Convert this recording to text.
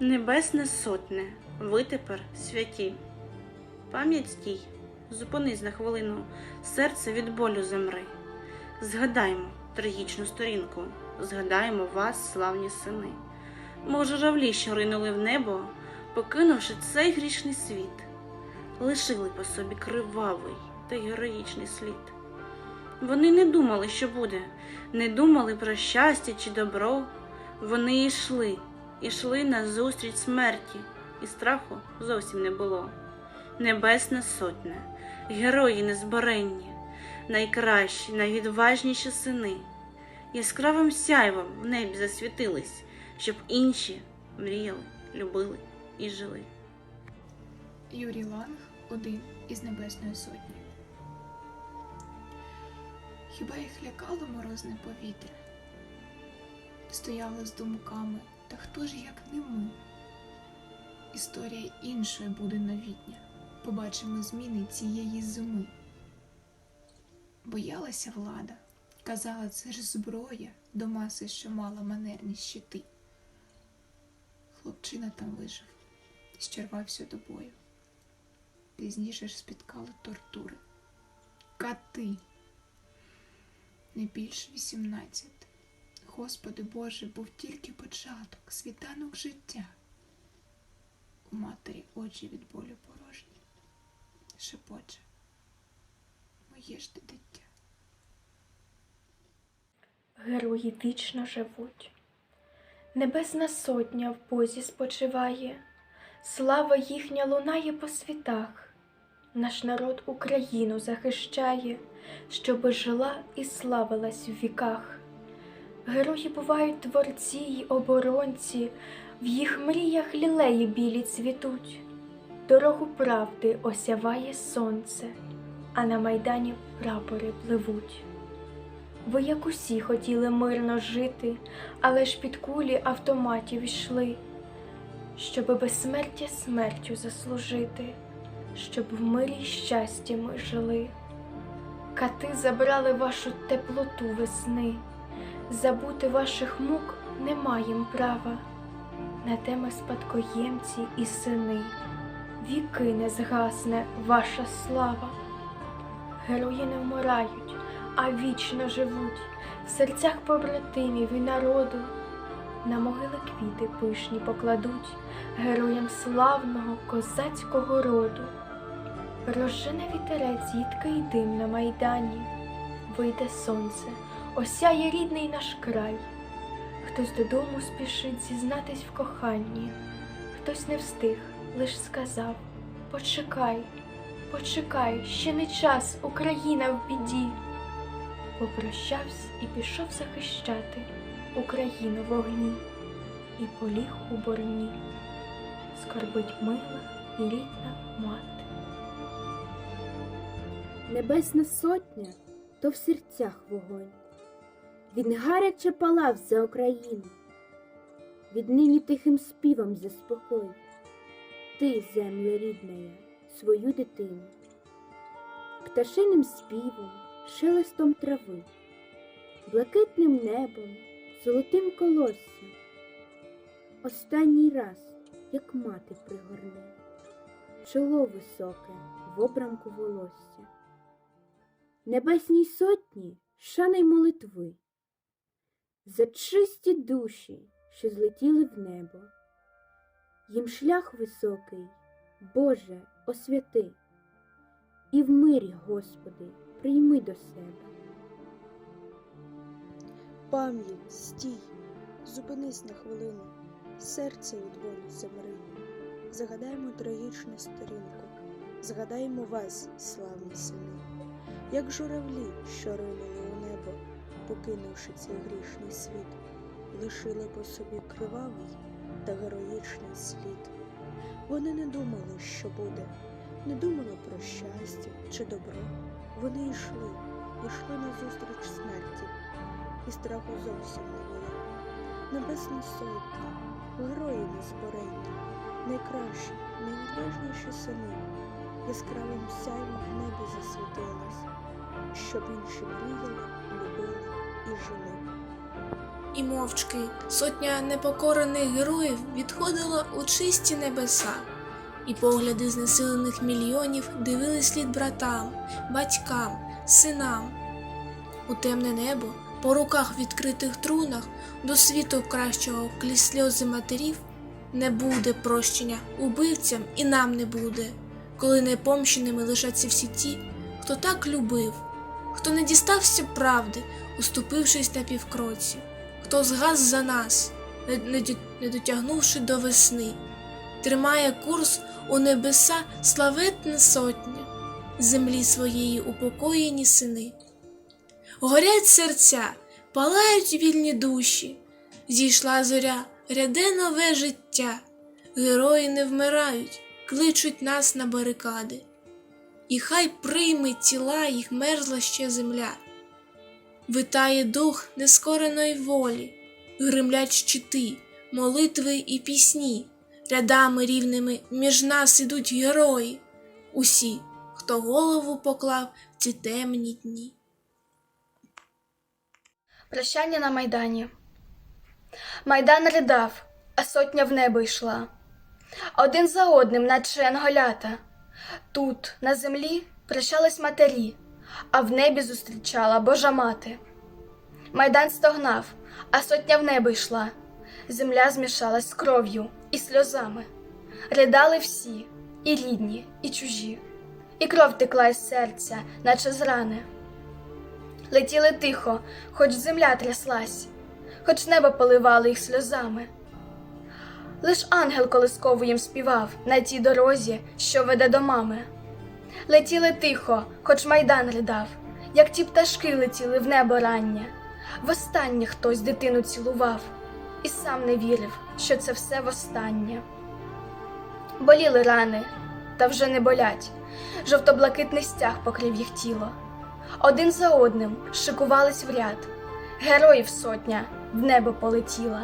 Небесне сотне, ви тепер святі. Пам'ять стій, зупинись на хвилину, серце від болю замри. Згадаймо трагічну сторінку, згадаймо вас, славні сини. Мов журавлі, що ринули в небо, покинувши цей грішний світ, лишили по собі кривавий та героїчний слід. Вони не думали, що буде, не думали про щастя чи добро. Вони йшли, йшли назустріч смерті, і страху зовсім не було. Небесна сотня, герої незборенні, найкращі, найвідважніші сини, яскравим сяйвом в небі засвітились, щоб інші мріяли, любили і жили. Юрій Ланг один із Небесної Сотні. Хіба їх лякало морозне повітря? Стояли з думками, та хто ж як не ми? Історія іншою буде новітня. Побачимо зміни цієї зими. Боялася влада, казала, це ж зброя до маси, що мала манерні щити. Хлопчина там вижив, щервався до бою. Пізніше ж спіткали тортури. Кати. Не більш вісімнадцять. Господи Боже, був тільки початок, світанок життя. У матері очі від болю порожні. Шепоче. Моє ж ти дитя. Герої вічно живуть. Небесна сотня в Бозі спочиває, слава їхня лунає по світах. Наш народ Україну захищає, щоби жила і славилась в віках. Герої бувають творці й оборонці, в їх мріях лілеї білі цвітуть. Дорогу правди осяває сонце, а на майдані прапори пливуть. Ви, як усі, хотіли мирно жити, але ж під кулі автоматів йшли, щоби безсмертя смертю заслужити, щоб в мирі й щасті ми жили. Кати забрали вашу теплоту весни, забути ваших мук не маєм права. На те ми спадкоємці і сини, віки не згасне ваша слава. Герої не вмирають, а вічно живуть в серцях побратимів і народу. На могили квіти пишні покладуть героям славного козацького роду. Розжене вітерець їдкий дим на майдані, вийде сонце, осяє рідний наш край. Хтось додому спішить зізнатись в коханні, хтось не встиг, лиш сказав Почекай, почекай, ще не час, Україна в біді. Попрощався і пішов захищати Україну в огні і поліг у борні. Скорбить мила і рідна мати. Небесна сотня то в серцях вогонь. Він гаряче палав за Україну, віднині тихим співом заспокой. Ти, земля рідная, свою дитину, пташиним співом, шелестом трави, блакитним небом, золотим колоссям. Останній раз, як мати пригорне, чоло високе в обрамку волосся. Небесній сотні шани молитви, за чисті душі, що злетіли в небо, їм шлях високий, Боже, освяти, і в мирі, Господи, прийми до себе. Пам'ять, стій, зупинись на хвилину, серце від болю замри. Згадаємо трагічну сторінку, згадаємо вас, славні сини, як журавлі, що ринули у небо, покинувши цей грішний світ, лишили по собі кривавий та героїчний слід. Вони не думали, що буде, не думали про щастя чи добро. Вони йшли, йшли назустріч смерті і страху зовсім не було. Небесна сотня, герої незборенні, найкращі, найвідважніші сини, яскравим сяйвом в небі засвітились, щоб інші мріяли, любили і жили. і мовчки сотня непокорених героїв відходила у чисті небеса, і погляди знесилених мільйонів дивились слід братам, батькам, синам. У темне небо, по руках відкритих трунах, до світу кращого крізь сльози матерів, не буде прощення убивцям і нам не буде, коли непомщеними лишаться всі ті, хто так любив, хто не дістався правди, уступившись на півкроці, хто згас за нас, не, дотягнувши до весни, тримає курс у небеса славетна сотня, землі своєї упокоєні сини. Горять серця, палають вільні душі, зійшла зоря, ряде нове життя, герої не вмирають, кличуть нас на барикади. І хай прийме тіла їх мерзла ще земля. Витає дух нескореної волі, гримлять щити, молитви і пісні, рядами рівними між нас ідуть герої, усі, хто голову поклав в ці темні дні. Прощання на Майдані. Майдан ридав, а сотня в небо йшла. Один за одним, наче анголята. Тут, на землі, прощались матері, а в небі зустрічала Божа мати. Майдан стогнав, а сотня в небо йшла. Земля змішалась з кров'ю і сльозами. Ридали всі, і рідні, і чужі, і кров текла із серця, наче з рани. Летіли тихо, хоч земля тряслась, хоч небо поливало їх сльозами. Лиш ангел колисково їм співав на тій дорозі, що веде до мами. Летіли тихо, хоч майдан ридав, як ті пташки летіли в небо рання. Востаннє хтось дитину цілував, і сам не вірив, що це все востаннє. Боліли рани, та вже не болять. Жовто-блакитний стяг покрив їх тіло. Один за одним шикувались в ряд. Героїв сотня в небо полетіла.